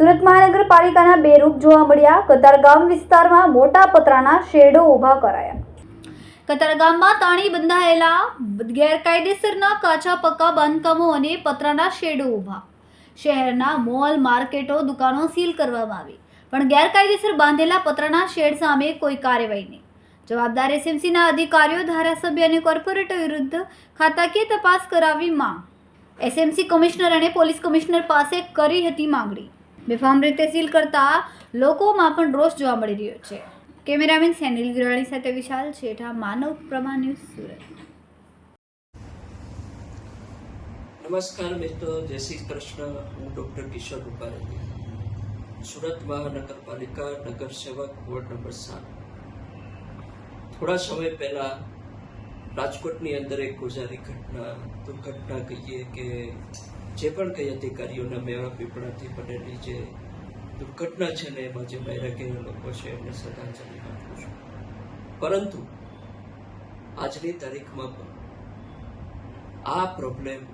સુરત મહાનગરપાલિકાના બે રૂપ જોવા મળ્યા. કતારગામ વિસ્તારમાં મોટા પતરાના શેડો ઊભા કરાયા. કતારગામમાં તાણી બંધાયેલા ગેરકાયદેસરના કાચા પક્કા બાંધકામો અને પતરાના શેડો ઊભા. શહેરના મોલ, માર્કેટો, દુકાનો સીલ કરવામાં આવી. પણ ગેરકાયદેસર બાંધેલા પતરાના શેડ સામે કોઈ કાર્યવાહી નહીં. જવાબદાર એસએમસીના અધિકારીઓ, ધારાસભ્ય અને કોર્પોરેટર વિરુદ્ધ ખાતાકીય તપાસ કરાવી માંગ. એસએમસી કમિશનર અને પોલીસ કમિશનર પાસે કરી હતી માંગણી. બેફામ રીતે સીલ કરતા લોકોમાં પણ રોષ જોવા મળી રહ્યો છે. કેમેરામેન સેનિલ ગિરાણી સાથે વિશાલ છેઠા માનવ પ્રમા ન્યૂઝ સુરત. નમસ્કાર મિત્રો, જય શ્રી કૃષ્ણ. હું ડોક્ટર કિશોર રૂપારેલી સુરત મહાનગરપાલિકા નગર વોર્ડ નંબર સાત. થોડા સમય પહેલા રાજકોટની અંદર એક ગુજારી ઘટના, દુર્ઘટના કહીએ કે જે પણ કઈ અધિકારીઓના મેળા પીપળાથી બનેલી જે દુર્ઘટના છે ને, એમાં જે માર્યા ગયેલા લોકો છે, એમને શ્રદ્ધાંજલિ આપું છું. પરંતુ આજની તારીખમાં પણ આ પ્રોબ્લેમ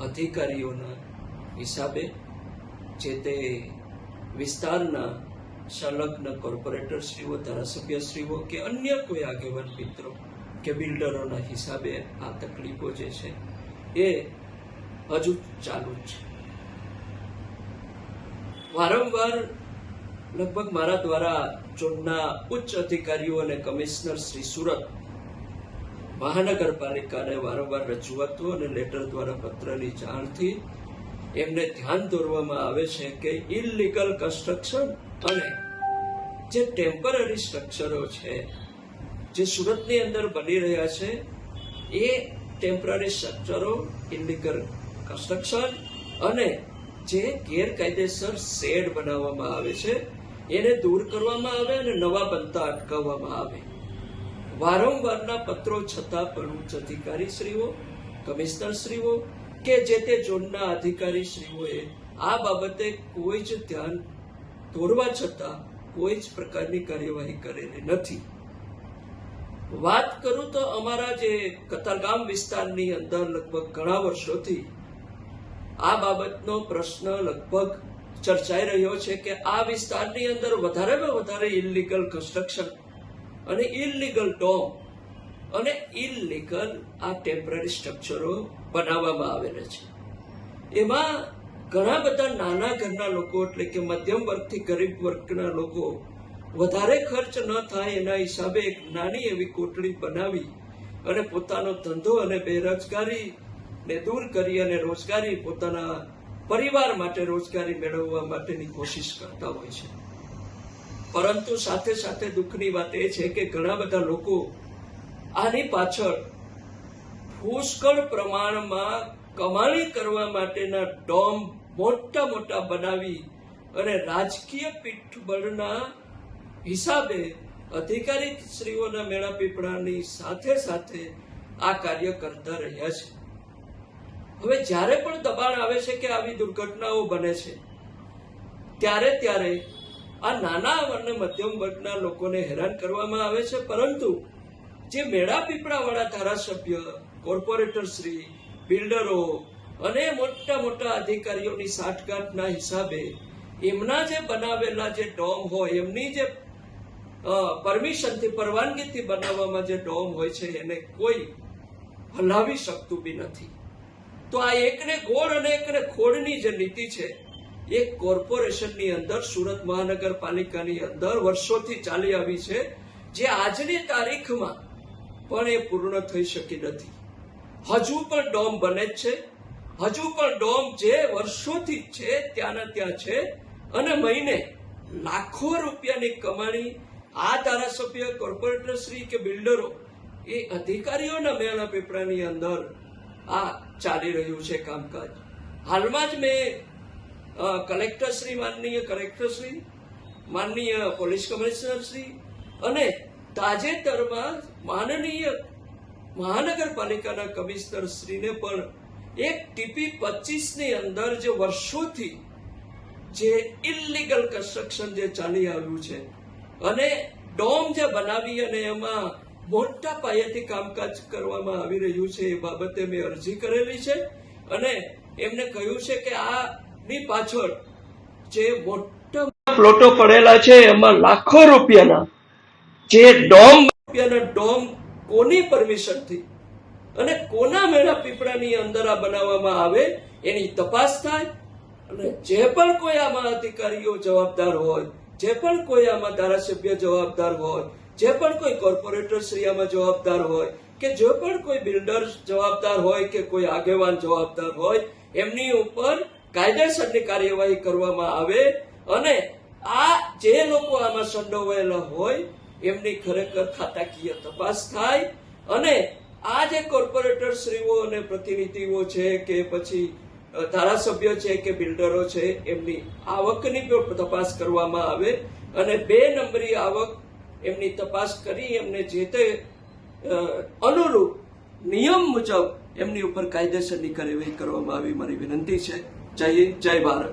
અધિકારીઓના હિસાબે જે તે વિસ્તારના સંલગ્ન કોર્પોરેટરશ્રીઓ, ધારાસભ્યશ્રીઓ કે અન્ય કોઈ આગેવાન મિત્રો કે બિલ્ડરોના હિસાબે આ તકલીફો જે છે એ હજુ ચાલુ છે. વારંવાર લગભગ મારા દ્વારા ઝોનના ઉચ્ચ અધિકારીઓ અને કમિશનર શ્રી સુરત મહાનગરપાલિકાને વારંવાર રજૂઆતો અને લેટર દ્વારા પત્રની જાણથી એમને ધ્યાન દોરવામાં આવે છે કે ઇલીગલ કન્સ્ટ્રક્શન અને જે ટેમ્પરરી સ્ટ્રક્ચરો છે, જે સુરતની અંદર બની રહ્યા છે, એ ટેમ્પરરી સ્ટ્રક્ચરો ઇન્ડિકર કન્સ્ટ્રક્શન અને જે ગેરકાયદેસર શેડ બનાવવામાં આવે છે, એને દૂર કરવામાં આવે અને નવા બનતા અટકાવવામાં આવે. વારંવારના પત્રો છતાં પણ ઉચ્ચ અધિકારીશ્રીઓ, કમિશનરશ્રીઓ કે જે તે ઝોનના અધિકારીશ્રીઓએ આ બાબતે કોઈ જ ધ્યાન દોરવા છતાં કોઈ જ પ્રકારની કાર્યવાહી કરેલી નથી. વાત કરું તો અમારા જે કતારગામ વિસ્તારની અંદર લગભગ ઘણા વર્ષોથી આ બાબતનો પ્રશ્ન લગભગ ચર્ચાઈ રહ્યો છે કે આ વિસ્તારની અંદર વધારેમાં વધારે ઇલીગલ કન્સ્ટ્રક્શન અને ઇલીગલ ડોમ અને ઇલીગલ આ ટેમ્પરરી સ્ટ્રક્ચરો બનાવવામાં આવેલા છે. એમાં ઘણા બધા નાના ઘરના લોકો, એટલે કે મધ્યમ વર્ગથી ગરીબ વર્ગના લોકો, વધારે ખર્ચ ન થાય એના હિસાબે એક નાની એવી કોટડી બનાવી અને પોતાનો ધંધો અને બેરોજગારી ને દૂર કરી અને રોજગારી પોતાના પરિવાર માટે રોજગારી મેળવવા માટેની કોશિશ કરતા હોય છે. પરંતુ સાથે સાથે દુઃખની વાત એ છે કે ઘણા બધા લોકો આની પાછળ પુષ્કળ પ્રમાણમાં કમાણી કરવા માટેના ડોમ મોટા મોટા બનાવી અને રાજકીય પીઠબળના હિસાબે અધિકારી શ્રીઓના મેળા પીપળાની સાથે સાથે આ કાર્ય કરતા રહ્યા છે. હવે જ્યારે પણ દબાણ આવે છે કે આવી દુર્ઘટનાઓ બને છે, ત્યારે ત્યારે આ નાના અને મધ્યમ વર્ગના લોકોને હેરાન કરવામાં આવે છે. પરંતુ જે મેળા પીપળાવાળા ધારાસભ્ય, કોર્પોરેટર શ્રી, બિલ્ડરો અને મોટા મોટા અધિકારીઓની સાઠગાંઠના હિસાબે એમના જે બનાવેલા જે ડોમ હોય, એમની જે પરમિશનથી, પરવાનગીથી બનાવવામાં જે ડોમ હોય છે, એને કોઈ હલાવી શકતું બી નથી. તો આ એકને ગોળ અને એકને ખોડની જે નીતિ છે, એ કોર્પોરેશનની અંદર, સુરત મહાનગરપાલિકાની અંદર વર્ષોથી ચાલી આવી છે, જે આજની તારીખમાં પણ એ પૂર્ણ થઈ શકી નથી. હજુ પણ ડોમ બને જ છે. હજુ પણ ડોમ જે વર્ષોથી છે, ત્યાંના ત્યાં છે. અને મહિને લાખો રૂપિયાની કમાણી આ ધારાસભ્ય કોર્પોરેટર શ્રી કે બિલ્ડરો એ અધિકારીઓના મેળા પેપરાની અંદર આ ચાલી રહ્યું છે કામકાજ. હાલમાં જ મેં કલેક્ટર શ્રી, માનનીય કલેક્ટર શ્રી, માનનીય પોલીસ કમિશનર શ્રી અને તાજેતરમાં માનનીય મહાનગરપાલિકાના કમિશનર શ્રીને પણ એક ટીપી પચીસની અંદર જે વર્ષોથી જે ઇલીગલ કન્સ્ટ્રક્શન જે ચાલી આવ્યું છે અને ડોમ જે બનાવી અને એમાં મોટા પાયેથી કામકાજ કરવામાં આવી રહ્યું છે એ બાબતે મેં અરજી કરેલી છે અને એમને કહ્યું છે કે આની પાછળ જે મોટા પ્લોટો પડેલા છે એમાં લાખો રૂપિયાના જે ડોમ, રૂપિયાના ડોમ કોની પરમિશનથી અને કોના મેળા પીપળાની અંદર આ બનાવવામાં આવે, એની તપાસ થાય. અને જે પણ કોઈ આમાં અધિકારીઓ જવાબદાર હોય, જે પણ કોઈ આમાં ધારાસભ્ય જવાબદાર હોય, જે પણ કોઈ કોર્પોરેટર શ્રી આમાં જવાબદાર હોય, કે જે પણ કોઈ બિલ્ડર જવાબદાર હોય કે કોઈ આગેવાન જવાબદાર હોય, એમની ઉપર કાયદેસરની કાર્યવાહી કરવામાં આવે. અને આ જે લોકો આમાં સંડોવાયેલા હોય, એમની ખરેખર ખાતાકીય તપાસ થાય. અને આ જે કોર્પોરેટર શ્રીઓ અને પ્રતિનિધિઓ છે કે પછી ધારાસભ્યો છે કે બિલ્ડરો છે, એમની આવકની પણ તપાસ કરવામાં આવે અને બે નંબરી આવક એમની તપાસ કરી એમને જે તે અનુરૂપ નિયમ મુજબ એમની ઉપર કાયદેસરની કાર્યવાહી કરવામાં આવી. મારી વિનંતી છે. જય હિન્દ, જય ભારત.